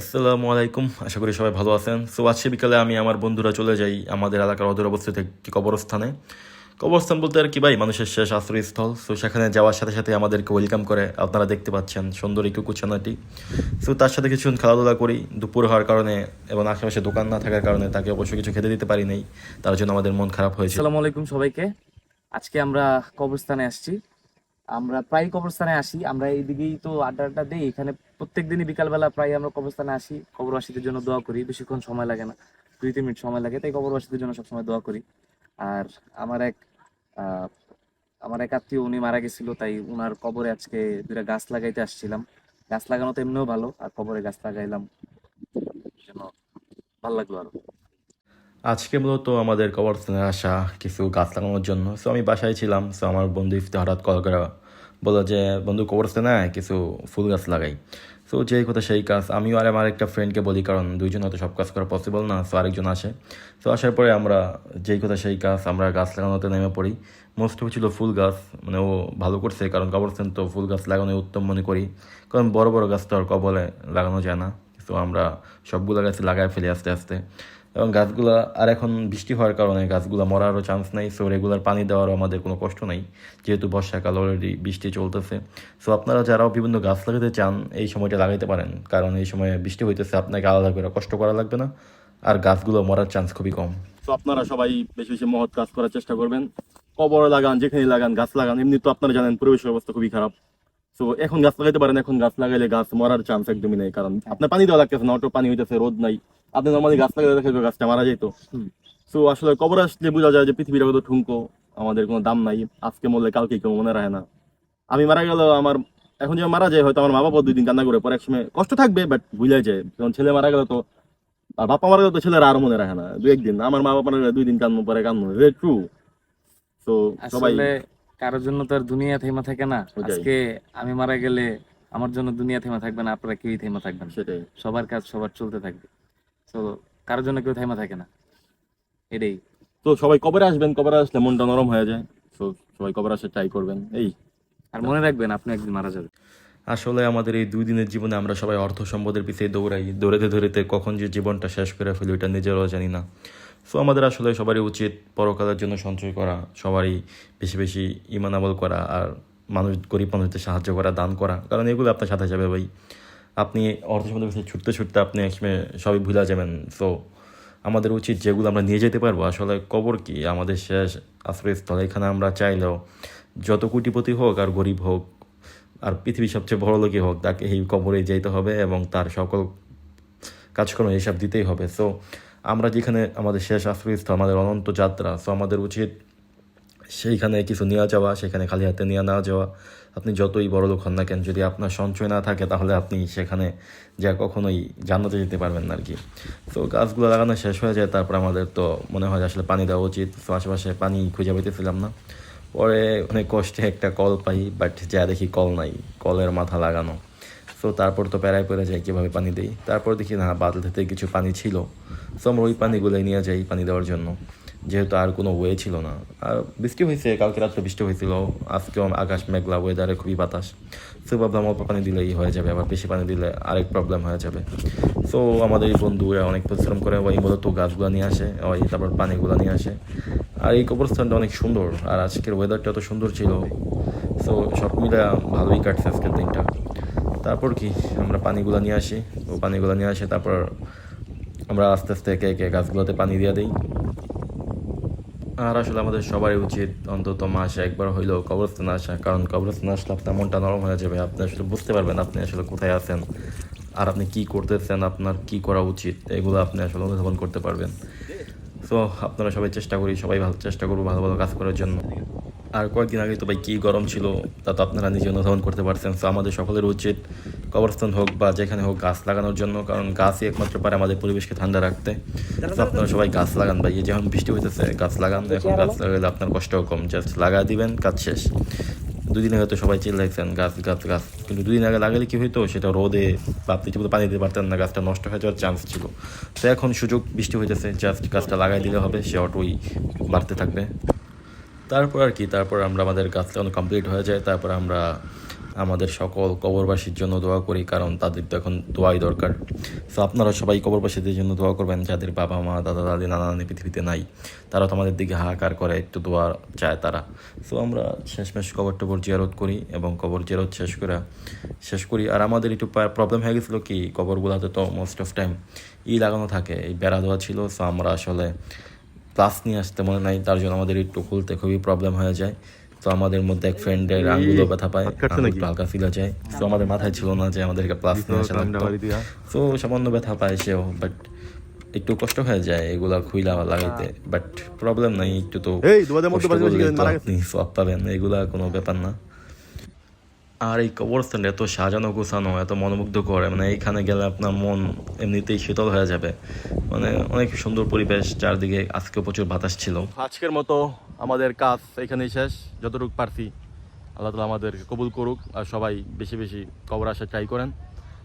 আসসালামু আলাইকুম। আশা করি সবাই ভালো আছেন। সো আজকে বিকালে আমি আমার বন্ধুরা চলে যাই আমাদের এলাকার অদূর অবস্থিত একটি কবরস্থানে। কবরস্থান বলতে আর কি ভাই, মানুষের শেষ আশ্রয়স্থল। সো সেখানে যাওয়ার সাথে সাথে আমাদেরকে ওয়েলকাম করে আপনারা দেখতে পাচ্ছেন সুন্দর এই কুকুরছানাটি। সো তার সাথে কিছুক্ষণ খেলাধুলা করি। দুপুর হওয়ার কারণে এবং আশেপাশে দোকান না থাকার কারণে তাকে অবশ্য কিছু খেতে দিতে পারি নাই। তার জন্য আমাদের মন খারাপ হয়েছিল আসসালামু আলাইকুম সবাইকে। আজকে আমরা কবরস্থানে আসছি। আমরা প্রায় কবরস্থানে আসি। আমরা এইদিকেই তো আড্ডা আড্ডা দিই। এখানে প্রত্যেক দিনই বিকালবেলা প্রায় আমরা কবরস্থানে আসি, কবরবাসীদের জন্য দোয়া করি। বেশিক্ষণ সময় লাগে না, দুই, তিন মিনিট সময় লাগে, তাই কবরবাসীদের জন্য সবসময় দোয়া করি। আর আমার এক আমার এক আত্মীয়, উনি মারা গেছিল, তাই উনার কবরে আজকে দুটা গাছ লাগাইতে আসছিলাম। গাছ লাগানো তো এমনিও ভালো, আর কবরে গাছ লাগাইলাম। ভালো লাগল আরও। আজকে মূলত আমাদের কবরস্থানে আসা কিছু গাছ লাগানোর জন্য। সো আমি বাসায় ছিলাম সো আমার বন্ধু ইফতে হঠাৎ কল করে বলল যে বন্ধু কবরস্থানে আয়, কিছু ফুল গাছ লাগাই। সো যেই কথা সেই কাজ। আমিও আর আমার একটা ফ্রেন্ডকে বলি কারণ দুইজন হয়তো সব কাজ করা পসিবল না সো আরেকজন আসে। সো আসার পরে আমরা যেই কথা সেই কাজ আমরা গাছ লাগানোতে নেমে পড়ি। মোস্ট অফ ছিল ফুল গাছ মানে ও ভালো করছে কারণ কবরস্থান তো ফুল গাছ লাগানো উত্তম মনে করি। কারণ বড় বড় গাছ তো আর কবলে লাগানো যায় না। তো আমরা সবগুলো গাছ লাগায় ফেলি আস্তে আস্তে। এবং গাছগুলা, আর এখন বৃষ্টি হওয়ার কারণে গাছগুলো মরারও চান্স নেই সো রেগুলার পানি দেওয়ারও আমাদের কোনো কষ্ট নেই, যেহেতু বর্ষাকাল অলরেডি বৃষ্টি চলতেছে। সো আপনারা যারাও বিভিন্ন গাছ লাগাতে চান, এই সময়টা লাগাইতে পারেন, কারণ এই সময় বৃষ্টি হইতেছে, আপনাকে আলাদা করে কষ্ট করা লাগবে না, আর গাছগুলো মরার চান্স খুবই কম। তো আপনারা সবাই বেশি বেশি মহৎ কাজ করার চেষ্টা করবেন। কবর লাগান যেখানে লাগান, গাছ লাগান, এমনি তো আপনারা জানেন, পরিবেশের অবস্থা খুবই খারাপ। তো এখন গাছ লাগাইতে পারেন, এখন গাছ লাগাইলে গাছ মরার চান্স একদমই নেই, কারণ আপনার পানি দেওয়া লাগতেছে না অটো পানি হইতেছে, রোদ নাই। আপনি নর্মালি গাছ লাগাইলে দেখা যাবে গাছটা মারা যেত। তো আসলে কবর আসলে বোঝা যায় যে পৃথিবীর কত ঠুনকো আমাদের কোনো দাম নাই। আজকে মরলে কালকে কেউ মনে রাখে না। আমি মারা গেল আমার এখন যে মারা যায় হয়তো আমার মা বাবা দুই দিন কান্না করে পরে এক সময় কষ্ট থাকবে বাট ভুলে যায়। যখন ছেলে মারা গেল তো আর বাবা মারা গেল তো ছেলেরা আর মনে রাখে না। দু একদিন আমার মা বাবা দুই দিন কান্ন পরে কান্না ট্রু তো সবাই কারোর জন্য তো আর দুনিয়া থেমা থাকে না। আজকে আমি মারা গেলে আমার জন্য দুনিয়া থেমা থাকবে না আপনারা কেউই থেমা থাকবেন। সেটাই। সবার কাজ সবার চলতে থাকবে। তো কারোর জন্য কেউ থাইমা থাকে না। এটাই। তো সবাই কবরে আসবেন কবরে আসলে মনটা নরম হয়ে যায়। তো সবাই কবরে আসে ট্রাই করবেন। এই। আর মনে রাখবেন আপনি একদিন মারা যাবেন। আসলে আমাদের এই দুই দিনের জীবনে আমরা সবাই অর্থ সম্পদের পিছিয়ে দৌড়াই। দৌড়াতে দৌড়াতে কখন যে জীবনটা শেষ করে ফেলি ওটা নিজেরাও জানি না। সো আমাদের আসলে সবারই উচিত পরকালের জন্য সঞ্চয় করা সবারই বেশি বেশি ইমান আমল করা আর মানুষ গরিব মানুষদের সাহায্য করা দান করা। কারণ এগুলো আপনার সাথে যাবে ভাই। আপনি অর্থ পিছিয়ে ছুটতে ছুটতে আপনি একসময় সবই ভুলে যাবেন। সো আমাদের উচিত যেগুলো আমরা নিয়ে যেতে পারব, আসলে কবর কি? আমাদের শেষ আশ্রয়স্থল এখানে আমরা চাইলেও যত কোটিপতি হোক আর গরিব হোক, আর পৃথিবীর সবচেয়ে বড় লোকই হোক, তাকে এই কবরে যেতে হবে এবং তার সকল কাজকর্ম হিসাব দিতেই হবে। সো আমরা যেখানে আমাদের শেষ আশ্রয়স্থল আমাদের অনন্ত যাত্রা সো আমাদের উচিত সেইখানে কিছু নিয়ে যাওয়া, সেখানে খালি হাতে নিয়ে না যাওয়া। আপনি যতই বড় লোক হন না কেন, যদি আপনার সঞ্চয় না থাকে, তাহলে আপনি সেখানে যা কখনোই জান্নাতে যেতে পারবেন না আর কি তো গাছগুলো লাগানো শেষ হয়ে যায়, তারপর আমাদের তো মনে হয় আসলে পানি দেওয়া উচিত। তো আশেপাশে পানি খুঁজে পেতেছিলাম না। পরে অনেক কষ্টে একটা কল পাই বাট যা দেখি কল নাই, কলের মাথা লাগানো। সো তারপর তো প্যারায় পড়ে যাই কীভাবে পানি দিই। তারপর দেখি না, বাদল থেকে কিছু পানি ছিল। সো আমরা ওই পানিগুলোই নিয়ে যাই পানি দেওয়ার জন্য। যেহেতু আর কোনো ওয়ে ছিল না। আর বৃষ্টি হয়েছে কালকে রাত্রে বৃষ্টি হয়েছিল আজকেও আকাশ মেঘলা ওয়েদারে খুবই বাতাস। সো ভাবলাম অল্প পানি দিলেই হয়ে যাবে, আবার বেশি পানি দিলে আরেক প্রবলেম হয়ে যাবে। সো আমাদের এই বন্ধুরা অনেক পরিশ্রম করে, ওই মূলত গাছগুলো নিয়ে আসে, ওই তারপর পানিগুলো নিয়ে আসে। আর এই কবরস্থানটা অনেক সুন্দর, আর আজকের ওয়েদারটা এত সুন্দর ছিল। সো সব মিলে ভালোই কাটছে আজকের দিনটা। তারপর কি? আমরা পানিগুলো নিয়ে আসি, ও পানিগুলো নিয়ে আসে, তারপর আমরা আস্তে আস্তে একে একে গাছগুলোতে পানি দিয়ে দিই। আর আসলে আমাদের সবারই উচিত অন্তত মাসে একবার হইলেও কবরস্থানে আসা, কারণ কবরস্থানে আসলে আপনার মনটা নরম হয়ে যাবে। আপনি আসলে বুঝতে পারবেন আপনি আসলে কোথায় আছেন, আর আপনি কি করতেছেন, আপনার কি করা উচিত, এগুলো আপনি আসলে অনুধাবন করতে পারবেন। সো আপনারা সবাই চেষ্টা করি, সবাই ভালো, চেষ্টা করব ভালো ভালো কাজ করার জন্য। আর কয়েকদিন আগে তো ভাই কী গরম ছিল, তা তো আপনারা নিজে অনুধাবন করতে পারছেন। সো আমাদের সকলের উচিত কবরস্থান হোক বা যেখানে হোক গাছ লাগানোর জন্য কারণ গাছই একমাত্র পারে আমাদের পরিবেশকে ঠান্ডা রাখতে। আপনারা সবাই গাছ লাগান ভাই যখন বৃষ্টি হইতেছে গাছ লাগান এখন গাছ লাগালে আপনার কষ্টও কম জাস্ট লাগা দিবেন কাজ শেষ। দুদিন আগে তো সবাই চিল্লাইছেন গাছ গাছ গাছ কিন্তু দুদিন আগে লাগালে কি হইতো? সেটা রোদে বা আপনি ঠিকমতো পানি দিতে পারতেন না গাছটা নষ্ট হয়ে যাওয়ার চান্স ছিল। তো এখন সুযোগ বৃষ্টি হইতেছে জাস্ট গাছটা লাগাই দিলে হবে সে অটোই বাড়তে থাকবে। তারপর আর কি তারপর আমরা আমাদের গাছ লাগানো কমপ্লিট হয়ে যায় তারপর আমরা আমাদের সকল কবরবাসীর জন্য দোয়া করি, কারণ তাদের তো এখন দোয়াই দরকার। তো আপনারা সবাই কবরবাসীদের জন্য দোয়া করবেন, যাদের বাবা, মা, দাদা, দাদি, নানা, নানি পৃথিবীতে নাই। তারা তো আমাদের দিকে হাহাকার করে, একটু দোয়া চায় তারা। তো আমরা শেষমেশ কবর টবর জিয়ারত করি এবং কবর জিয়ারত শেষ করে, শেষ করি। আর আমাদের একটু প্রবলেম হয়ে গেছিল কি, কবরগুলোতে তো মোস্ট অফ টাইম ই লাগানো থাকে, এই বেড়া দেওয়া ছিল। সো আমরা আসলে ক্লাস নিয়ে আসতে মনে নাই, তার জন্য আমাদের একটু খুলতে খুবই প্রবলেম হয়ে যায়। তো আমাদের মধ্যে এক ফ্রেন্ডের আঙ্গুলও ব্যথা পায় আঙ্গুলটা হালকা ফিলে যায় তো আমাদের মাথায় ছিল না যে আমাদেরকে প্লাস নিয়ে আসা লাগতো। তো সামান্য ব্যথা পায় সেও বাট একটু কষ্ট হয়ে যায় এগুলা খুইলা লাগাইতে। বাট প্রবলেম নাই একটু তো। আপনি সব পাবেন এগুলা কোনো ব্যাপার না। আর এই কবরস্থানটা এত সাজানো গোছানো এত মনোমুগ্ধ করে মানে এইখানে গেলে আপনার মন এমনিতেই শীতল হয়ে যাবে। মানে অনেক সুন্দর পরিবেশ চারদিকে আজকে প্রচুর বাতাস ছিল। আজকের মতো আমাদের কাজ এখানেই শেষ, যতটুকু পারছি। আল্লাহ তালা আমাদের কবুল করুক আর সবাই বেশি বেশি কবর আসা ট্রাই করেন।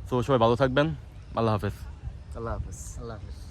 তো সবাই ভালো থাকবেন। আল্লাহ হাফেজ। আল্লাহ হাফেজ। আল্লাহ হাফেজ।